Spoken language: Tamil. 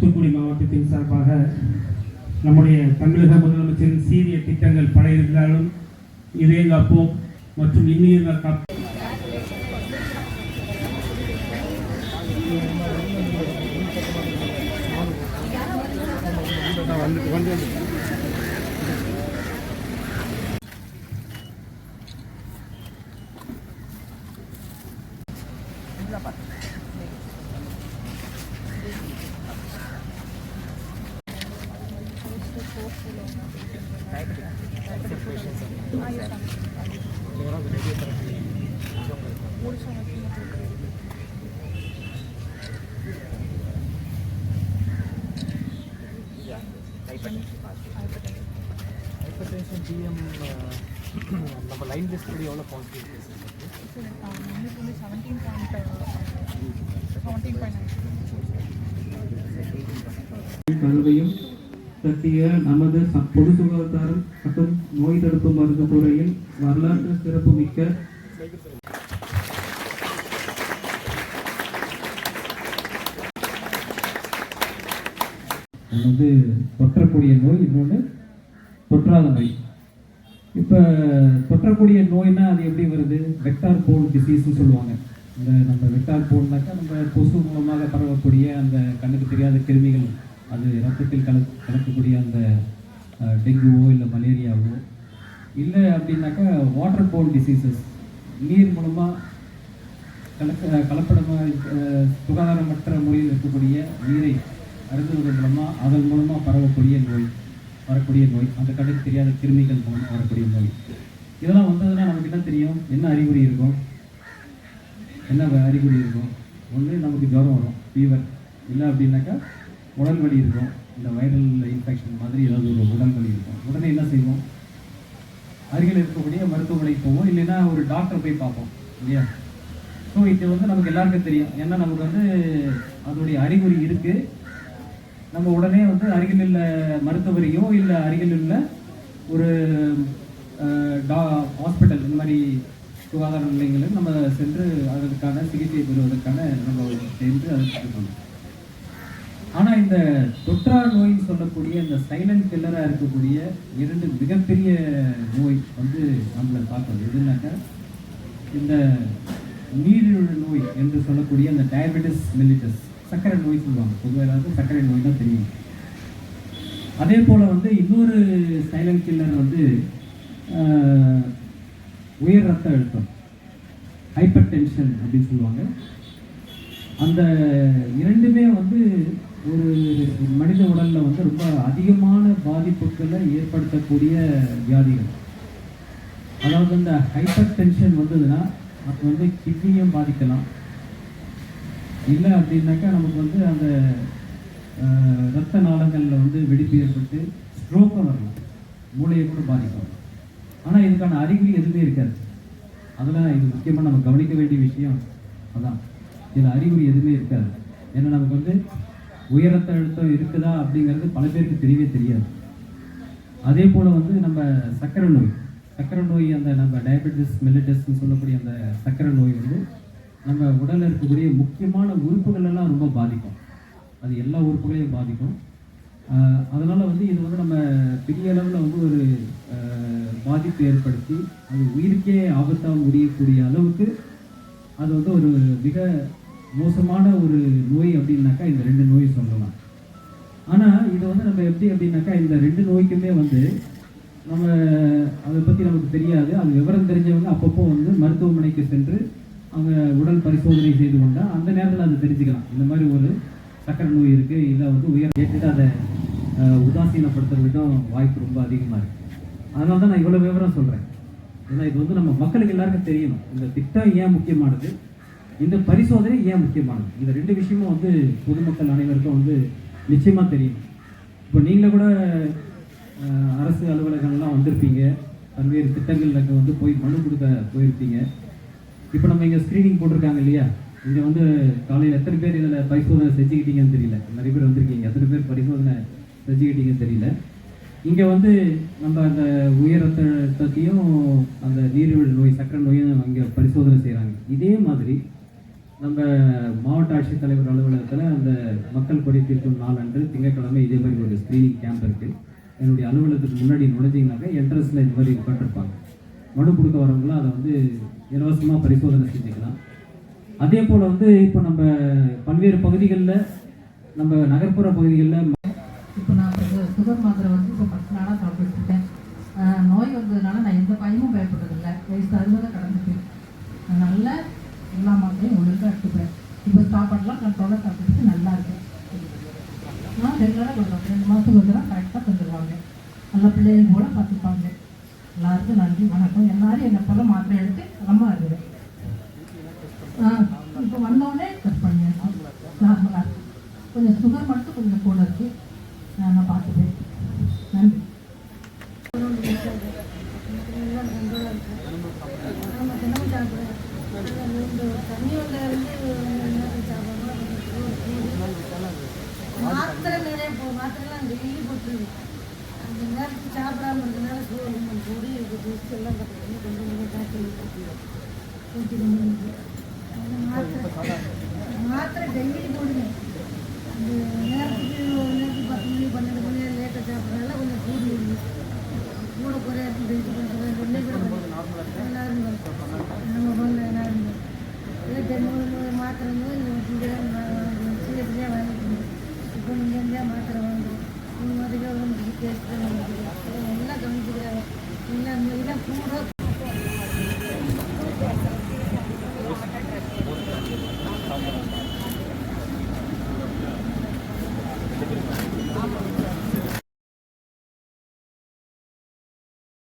தூத்துக்குடி மாவட்டத்தின் சார்பாக நம்முடைய தமிழக முதலமைச்சரின் சீரிய திட்டங்கள் பல இருந்தாலும் இதே காப்போம் மற்றும் இன்னுயிர்கள் காப்போம் ஹைப்பர் நம்ம ஸ்டடி எவ்வளோ பாசிட்டிவ் கேசஸ் கல்வியும் பற்றிய நமது பொது சுகாதாரம் மற்றும் நோய் தடுப்பு மருந்து துறையில் வரலாற்று சிறப்புமிக்க மிக்க வந்து தொற்றக்கூடிய நோய் இன்னொன்று தொற்றாத நோய். இப்போ தொற்றக்கூடிய நோய்னா அது எப்படி வருது? வெக்டார் போன் டிசீஸ்னு சொல்லுவாங்க. இந்த நம்ம வெக்டார் போன்னாக்கா நம்ம கொசு மூலமாக பரவக்கூடிய அந்த கண்ணுக்கு தெரியாத கிருமிகள். அது ரத்தத்தில் கல கலக்கக்கூடிய அந்த டெங்குவோ இல்லை மலேரியாவோ. இல்லை அப்படின்னாக்கா வாட்டர் போன் டிசீசஸ் நீர் மூலமாக கலக்க கலப்படமாக சுகாதாரமற்ற முறையில் இருக்கக்கூடிய நீரை அருந்துவதன் மூலமாக அதன் மூலமாக பரவக்கூடிய நோய். வரக்கூடிய நோய் அந்த கண்ணுக்கு தெரியாத கிருமிகள் மூலம் வரக்கூடிய நோய். இதெல்லாம் வந்ததுன்னா நமக்கு என்ன தெரியும்? என்ன அறிகுறி இருக்கும்? என்ன வ- அறிகுறி இருக்கும்? ஒன்று நமக்கு ஜுரம் வரும் ஃபீவர் இல்லை அப்படின்னாக்கா உடல் வலி இருக்கும். இந்த வைரல் இன்ஃபெக்ஷன் மாதிரி ஏதாவது ஒரு உடல் வலி இருக்கும். உடனே என்ன செய்வோம்? அருகில் இருக்கக்கூடிய மருத்துவமனைக்கு போவோம். இல்லைன்னா ஒரு டாக்டர் போய் பார்ப்போம். இல்லையா? ஸோ இது வந்து நமக்கு எல்லாருக்கும் தெரியும். ஏன்னா நமக்கு வந்து அதோடைய அறிகுறி இருக்குது நம்ம உடனே வந்து அருகில் உள்ள மருத்துவரையோ இல்லை அருகில் உள்ள ஒரு டா ஹாஸ்பிட்டல் இந்த மாதிரி சுகாதார நிலையங்களில் நம்ம சென்று அதற்கான சிகிச்சை பெறுவதற்கான நம்ம சென்று அதற்கு இருக்கணும் ஆனா இந்த தொற்றா நோய் சொல்லக்கூடிய இந்த சைலண்ட் கில்லரா இருக்கக்கூடிய இரண்டு மிகப்பெரிய நோய் வந்து நம்மளை பார்க்கறது எதுனாக்கா இந்த நீரிழிவு நோய் என்று சொல்லக்கூடிய அந்த டயபெட்டிஸ் மெல்லிட்டஸ் சர்க்கரை நோய் சொல்லுவாங்க. பொதுவாக எல்லாருக்கும் சர்க்கரை நோய் தான் தெரியும். அதே போல் வந்து இன்னொரு சைலண்ட் கில்லர் வந்து உயர் ரத்த அழுத்தம் ஹைப்பர் டென்ஷன் அப்படின்னு சொல்லுவாங்க. அந்த இரண்டுமே வந்து ஒரு மனித உடலில் வந்து ரொம்ப அதிகமான பாதிப்புகளை ஏற்படுத்தக்கூடிய வியாதிகள். அதாவது இந்த ஹைப்பர் டென்ஷன் வந்ததுன்னா அது வந்து கிட்னியும் பாதிக்கலாம். இல்லை அப்படின்னாக்கா நமக்கு வந்து அந்த ரத்த நாளங்களில் வந்து வெடிப்பு ஏற்பட்டு ஸ்ட்ரோக்கும் வரலாம். மூளையை கூட பாதிக்கும் ஆனால் இதுக்கான அறிகுறி எதுவுமே இருக்காது. அதெல்லாம் இது முக்கியமாக நம்ம கவனிக்க வேண்டிய விஷயம். அதான். இதில் அறிகுறி எதுவுமே இருக்காது. ஏன்னா நமக்கு வந்து உயர் ரத்த அழுத்தம் இருக்குதா அப்படிங்கிறது பல பேருக்கு தெரியவே தெரியாது. அதே போல் வந்து நம்ம சர்க்கரை நோய். சர்க்கரை நோய் அந்த நம்ம டயபெட்டிஸ் மெலிட்டஸ்ன்னு சொல்லக்கூடிய அந்த சர்க்கரை நோய் வந்து நம்ம உடலில் இருக்கக்கூடிய முக்கியமான உறுப்புகள் எல்லாம் ரொம்ப பாதிக்கும். அது எல்லா உறுப்புகளையும் பாதிக்கும். அதனால் வந்து இது வந்து நம்ம பெரிய அளவில் வந்து ஒரு பாதிப்பு ஏற்படுத்தி அது உயிருக்கே ஆபத்தாக முடியக்கூடிய அளவுக்கு அது வந்து ஒரு மிக மோசமான ஒரு நோய் அப்படின்னாக்கா இந்த ரெண்டு நோய் சொல்லலாம். ஆனால் இது வந்து நம்ம எப்படி அப்படின்னாக்கா இந்த ரெண்டு நோய்க்குமே வந்து நம்ம அதை பற்றி நமக்கு தெரியாது. அது விவரம் தெரிஞ்சவங்க அப்பப்போ வந்து மருத்துவமனைக்கு சென்று அவங்க உடல் பரிசோதனை செய்து கொண்டால் அந்த நேரத்தில் அதை தெரிஞ்சுக்கலாம். இந்த மாதிரி ஒரு சக்கரை நோய் இருக்குது இதை வந்து உயர் கேட்டுட்டு அதை உதாசீனப்படுத்துறதுக்கும் வாய்ப்பு ரொம்ப அதிகமாக இருக்குது அதனால தான் நான் இவ்வளோ விவரம் சொல்கிறேன் ஏன்னா இது வந்து நம்ம மக்களுக்கு எல்லாருக்கும் தெரியணும். இந்த திட்டம் ஏன் முக்கியமானது? இந்த பரிசோதனை ஏன் முக்கியமானது? இந்த ரெண்டு விஷயமும் வந்து பொதுமக்கள் அனைவருக்கும் வந்து நிச்சயமாக தெரியும் இப்போ நீங்களே கூட அரசு அலுவலகங்கள்லாம் வந்திருப்பீங்க. பல்வேறு திட்டங்களுக்கு வந்து போய் மனு கொடுக்க போயிருப்பீங்க. இப்போ நம்ம இங்கே ஸ்க்ரீனிங் போட்டிருக்காங்க இல்லையா? இங்கே வந்து காலையில் எத்தனை பேர் இதில் பரிசோதனை செஞ்சுக்கிட்டீங்கன்னு தெரியல. நிறைய பேர் வந்திருக்கீங்க. எத்தனை பேர் பரிசோதனை செஞ்சுக்கிட்டீங்கன்னு தெரியல. இங்கே வந்து நம்ம அந்த உயர் ரத்த அந்த நீரிழிவு நோய் சக்கரை நோயும் இங்கே பரிசோதனை செய்கிறாங்க இதே மாதிரி நம்ம மாவட்ட ஆட்சித்தலைவர் அலுவலகத்தில் அந்த மக்கள் குறை தீர்க்கும் நாளன்று திங்கட்கிழமை இதே மாதிரி ஒரு ஸ்க்ரீனிங் கேம்ப் இருக்குது என்னுடைய அலுவலகத்துக்கு முன்னாடி நுழைஞ்சிங்கனாக்கா என்ட்ரன்ஸில் இந்த மாதிரி உட்காந்துருப்பாங்க மனு கொடுக்க வரவங்களாம் அதை வந்து இலவசமாக பரிசோதனை செஞ்சுக்கலாம். அதே போல் வந்து இப்போ நம்ம பல்வேறு பகுதிகளில் நம்ம நகர்ப்புற பகுதிகளில் இப்போ நான் சுகர் மாத்திரை வந்து இப்போ பத்து நாளாக சாப்பிட்டுட்டு இருக்கேன். நோய் வந்ததுனால நான் எந்த பயமும் பயப்படுறதில்லை வயசு அறுபதை கடந்துட்டு நல்ல நல்லா எல்லா மாத்திரையும் ஒழுங்காக எடுத்துப்பேன். இப்போ சாப்பாடுலாம் கண்ட்ரோலாக சாப்பிட்டுட்டு நல்லா இருக்கேன். நான் ரெகுலராக கொடுக்குறேன் ரெண்டு மாதத்துக்கு ஒரு தடவை கரெக்டாக தந்துடுவாங்க நல்ல பிள்ளைங்க போல பார்த்துப்பாங்க. எல்லாருக்கும் நன்றி வணக்கம். எல்லாரும் என்னை போல மாத்திரை எடுத்து அம்மா இருக்கிறேன் இப்போ வந்தோடனே கட் பண்ணியாச்சு. நார்மலாக இருக்கு கொஞ்சம் சுகர் மட்டும் கொஞ்சம் கூட இருக்கு. நான் பார்த்துப்பேன் நன்றி ஆமாம் தினமும் சாப்பிடுவேன் இந்த தண்ணி வந்த இருந்து சாப்பிடுவோம் மாத்திரை நிறைய போ மாத்திரைலாம் டெய்லி போட்டுருது அந்த நேரத்துக்கு சாப்பிடாம இருந்தனால சோறு பொடி இருக்குது எல்லாம் கற்றுக்கணும் கொஞ்சம் கொஞ்சம் காய்ச்சல் ஊற்றி கொண்டு மாத்திரை மாத்திரை டெய்லி போடுங்க அந்த நேரத்துக்கு ஒரு நேரத்துக்கு பத்து மணி பன்னெண்டு மணி லேட்டாக சாப்பிட்றதுனால கொஞ்சம் கூடி கூட குறையா இருக்கு பண்ணுறது ரெண்டே கூட நம்ம பண்ணல இல்லை மாத்திரை வாங்கிக்கணும் இப்போ நீங்கள் மாத்திரை வாங்குறோம் மூணு மாதத்துக்கு வந்து கேஸ்